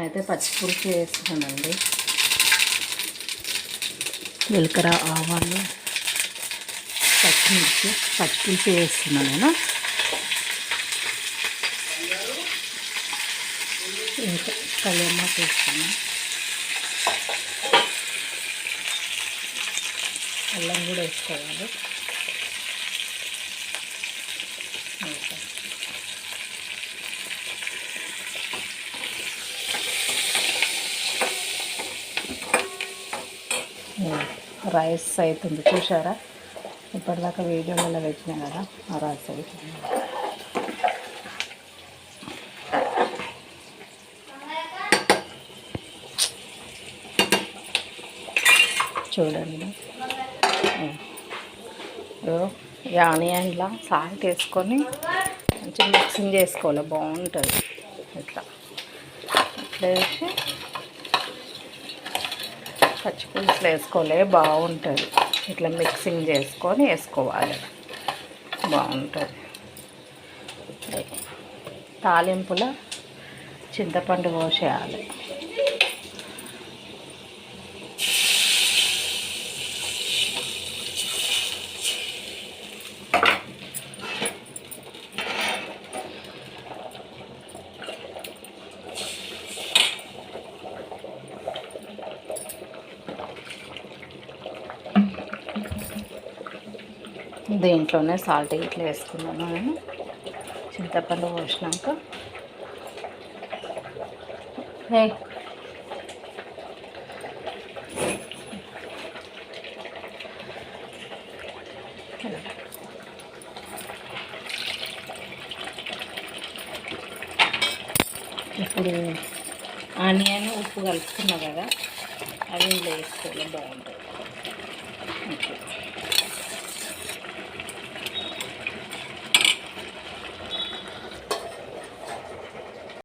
నేనైతే పచ్చిపులుసు వేస్తున్నానండి జీలకర్ర ఆవాలు పచ్చిమిర్చి పచ్చిపులుసు వేస్తున్నాను నేను. ఇంకా కళ్యాణమాకు వేస్తాను అల్లం కూడా వేసుకోవాలి. రైస్ అవుతుంది చూసారా ఇప్పటిదాకా వీడియోలలో పెట్టినా కదా ఆ రైస్ అవుతుంది చూడండి. ఆనియన్లా సాల్ట్ వేసుకొని మంచిగా మిక్సింగ్ చేసుకోవాలి. బాగుంటుంది. ఇట్లా. ఇట్లా వేసి పచ్చిపులుసులు వేసుకోలే బాగుంటుంది. ఇట్లా మిక్సింగ్ చేసుకొని వేసుకోవాలి. బాగుంటుంది. తాలింపులో చింతపండు పోసేయాలి దీంట్లోనే సాల్ట్ ఇట్లా వేసుకున్నాను నేను. చింతపండు పోసినాక. ఇప్పుడు ఆనియన్ ఉప్పు కలుపుకున్నా కదా అవి వేసుకోవాలి బాగుంటుంది.